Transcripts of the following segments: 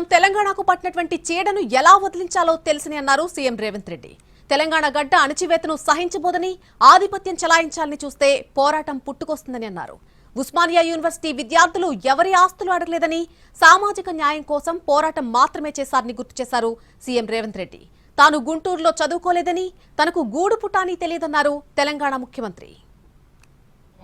చూద్దాం తెలంగాణకు పట్టినటువంటి చీడను ఎలా వదిలించాలో తెలుసని అన్నారు సీఎం రేవంత్ రెడ్డి. తెలంగాణ గడ్డ అణచివేతను సహించబోదని ఆధిపత్యం చలాయించాలని చూస్తే పోరాటం పుట్టుకొస్తుందని అన్నారు. ఉస్మానియా యూనివర్సిటీ విద్యార్థులు ఎవరి ఆస్తులు అడగలేదని సామాజిక న్యాయం కోసం పోరాటం మాత్రమే చేశారని గుర్తు చేశారు సీఎం రేవంత్ రెడ్డి. తాను గుంటూరులో చదువుకోలేదని తనకు గూడు పుటాని తెలియదన్నారు తెలంగాణ ముఖ్యమంత్రి.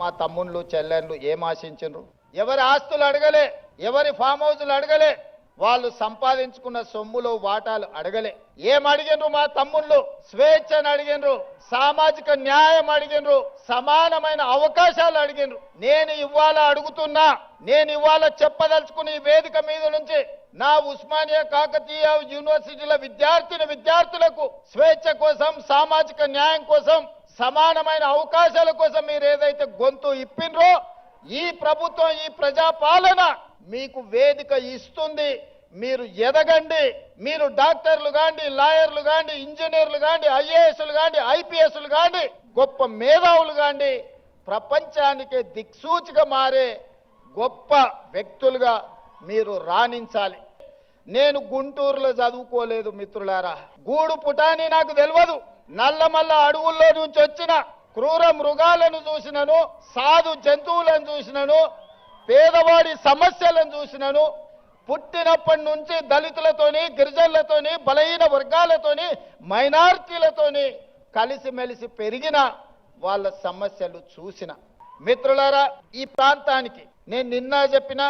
మా తమ్ముళ్ళు చెల్లెళ్ళు ఏం ఆశించరు ఎవరి ఆస్తులు అడగలే? ఎవరి ఫామ్ హౌస్లు అడగలే? వాళ్ళు సంపాదించుకున్న సొమ్ములో వాటాలు అడగలే. ఏం అడిగినరు మా తమ్ముళ్ళు? స్వేచ్ఛను అడిగినరు సామాజిక న్యాయం అడిగినరు సమానమైన అవకాశాలు అడిగినరు. నేను ఇవాళ అడుగుతున్నా నేను ఇవాళ చెప్పదలుచుకుని వేదిక మీద నుంచి నా ఉస్మానియా కాకతీయ యూనివర్సిటీల విద్యార్థిని విద్యార్థులకు స్వేచ్ఛ కోసం సామాజిక న్యాయం కోసం సమానమైన అవకాశాల కోసం మీరు ఏదైతే గొంతు ఇప్పినరో ఈ ప్రభుత్వం ఈ ప్రజాపాలన మీకు వేదిక ఇస్తుంది మీరు ఎదగండి మీరు డాక్టర్లు కాండి లాయర్లు కాండి ఇంజనీర్లు కాండి ఐఏఎస్లు కాండి ఐపీఎస్లు కాండి గొప్ప మేధావులు కాండి ప్రపంచానికి దిక్సూచిగా మారే గొప్ప వ్యక్తులుగా మీరు రాణించాలి. నేను గుంటూరులో చదువుకోలేదు మిత్రులారా. గూడు పుటాని నాకు తెలియదు నల్లమల్ల అడవుల్లో నుంచి వచ్చిన క్రూర మృగాలను చూసినను సాధు జంతువులను చూసినను పేదవాడి సమస్యలను చూసినను పుట్టినప్పటి నుంచి దళితులతోని గిరిజనులతోని బలహీన వర్గాలతోని మైనార్టీలతోని కలిసిమెలిసి పెరిగిన వాళ్ళ సమస్యలు చూసిన. మిత్రులారా ఈ ప్రాంతానికి నేను నిన్న చెప్పిన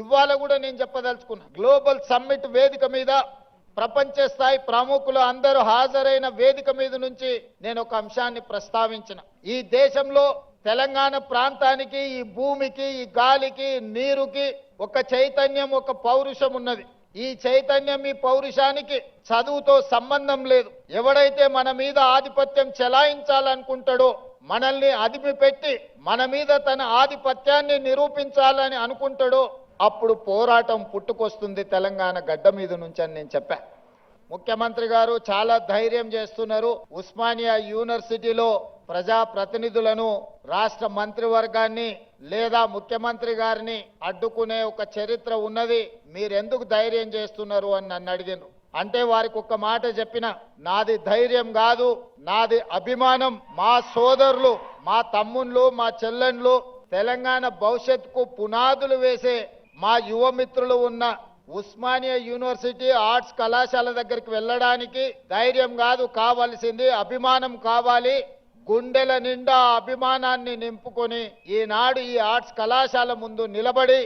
ఇవాళ కూడా నేను చెప్పదలుచుకున్నా గ్లోబల్ సమ్మిట్ వేదిక మీద ప్రపంచ స్థాయి ప్రముఖులు అందరూ హాజరైన వేదిక మీద నుంచి నేను ఒక అంశాన్ని ప్రస్తావించిన. ఈ దేశంలో తెలంగాణ ప్రాంతానికి ఈ భూమికి ఈ గాలికి నీరుకి ఒక చైతన్యం ఒక పౌరుషం ఉన్నది. ఈ చైతన్యం ఈ పౌరుషానికి చదువుతో సంబంధం లేదు. ఎవడైతే మన మీద ఆధిపత్యం చెలాయించాలనుకుంటాడో మనల్ని అదిమి పెట్టి మన మీద తన ఆధిపత్యాన్ని నిరూపించాలని అనుకుంటాడో అప్పుడు పోరాటం పుట్టుకొస్తుంది తెలంగాణ గడ్డ మీద నుంచి అని నేను చెప్పా. ముఖ్యమంత్రి గారు చాలా ధైర్యం చేస్తున్నారు. ఉస్మానియా యూనివర్సిటీలో ప్రజా ప్రతినిధులను రాష్ట్ర మంత్రివర్గాన్ని లేదా ముఖ్యమంత్రి గారిని అడ్డుకునే ఒక చరిత్ర ఉన్నది. మీరెందుకు ధైర్యం చేస్తున్నారు అని నన్ను అడిగాను అంటే వారికి ఒక్క మాట చెప్పిన నాది ధైర్యం కాదు నాది అభిమానం మా సోదరులు మా తమ్ముళ్ళు మా చెల్లెండ్లు తెలంగాణ భవిష్యత్తుకు పునాదులు వేసే మా యువమిత్రులు ఉన్న ఉస్మానియా యూనివర్సిటీ ఆర్ట్స్ కళాశాల దగ్గరికి వెళ్ళడానికి ధైర్యం కాదు కావాల్సింది అభిమానం కావాలి. గుండెల నిండా అభిమానాన్ని నింపుకొని ఈనాడు ఈ ఆర్ట్స్ కళాశాల ముందు నిలబడి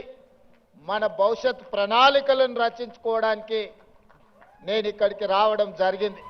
మన భవిష్యత్ ప్రణాళికలను రచించుకోవడానికి నేను ఇక్కడికి రావడం జరిగింది.